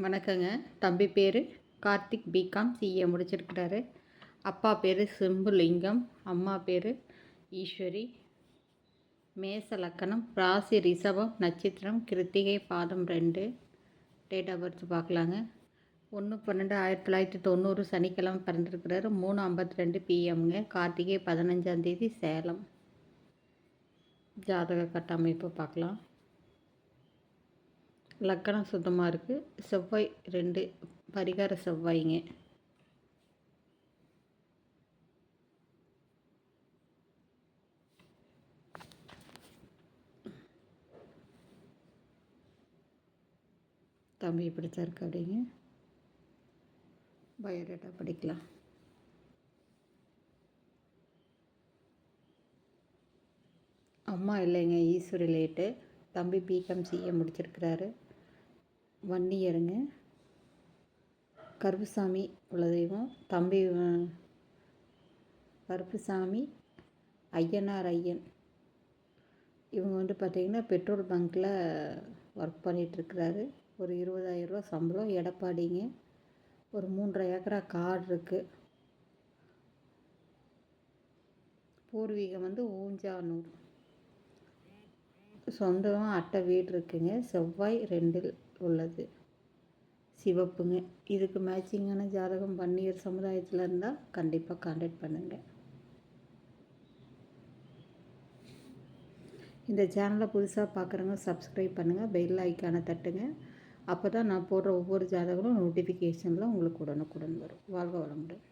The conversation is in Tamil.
வணக்கங்க. தம்பி பேர் கார்த்திக் பிகாம் சிஏ முடிச்சிருக்கிறாரு. அப்பா பேர் சிம்புலிங்கம். அம்மா பேர் ஈஸ்வரி. மேச லக்கணம் ராசி ரிஷபம் நட்சத்திரம் கிருத்திகை பாதம் ரெண்டு. டேட் ஆஃப் பர்த் பார்க்கலாங்க. ஒன்று பன்னெண்டு ஆயிரத்தி தொள்ளாயிரத்தி தொண்ணூறு சனிக்கிழமை பிறந்திருக்கிறாரு. மூணு ஐம்பத்தி ரெண்டு பிஎம்ங்க கார்த்திகை பதினஞ்சாந்தேதி சேலம். ஜாதக கட்டமைப்பு பார்க்கலாம். லக்கணம் சுத்தமாக இருக்குது செவ்வாய் ரெண்டு பரிகார செவ்வாய்ங்க. தம்பி இப்படித்தான் இருக்கு அப்படிங்க. பயோடேட்டா படிக்கலாம். அம்மா இல்லைங்க ஈஸ்வரி லேட்டு. தம்பி பிகாம் சிஏ முடிச்சிருக்கிறாரு. வன்னியருங்க கருப்புசாமி குலதெய்வம். தம்பி கருப்புசாமி ஐயனார் ஐயன். இவங்க வந்து பார்த்திங்கன்னா பெட்ரோல் பங்க்கில் ஒர்க் பண்ணிகிட்ருக்கிறாரு ஒரு இருபதாயிரரூவா சம்பளம் எடப்பாடிங்க. ஒரு மூன்றரை ஏக்கரா காடு இருக்குது பூர்வீகம் வந்து ஊஞ்சானூர் சொந்தமாக அட்டை வீடு இருக்குங்க. செவ்வாய் ரெண்டில் உள்ளது. சிவப்புங்க. இதுக்கு மேட்சிங்கான ஜாதகம் பன்னியர் சமுதாயத்தில் இருந்தால் கண்டிப்பாக காண்டாக்ட் பண்ணுங்கள் இந்த சேனலை புதுசாக பார்க்குறவங்க சப்ஸ்கிரைப் பண்ணுங்கள் பெல் ஐக்கானை தட்டுங்க. அப்போ தான் நான் போடுற ஒவ்வொரு ஜாதகமும் நோட்டிஃபிகேஷனில் உங்களுக்கு உடனுக்குடன் வரும். வாழ்க வளமுடன்.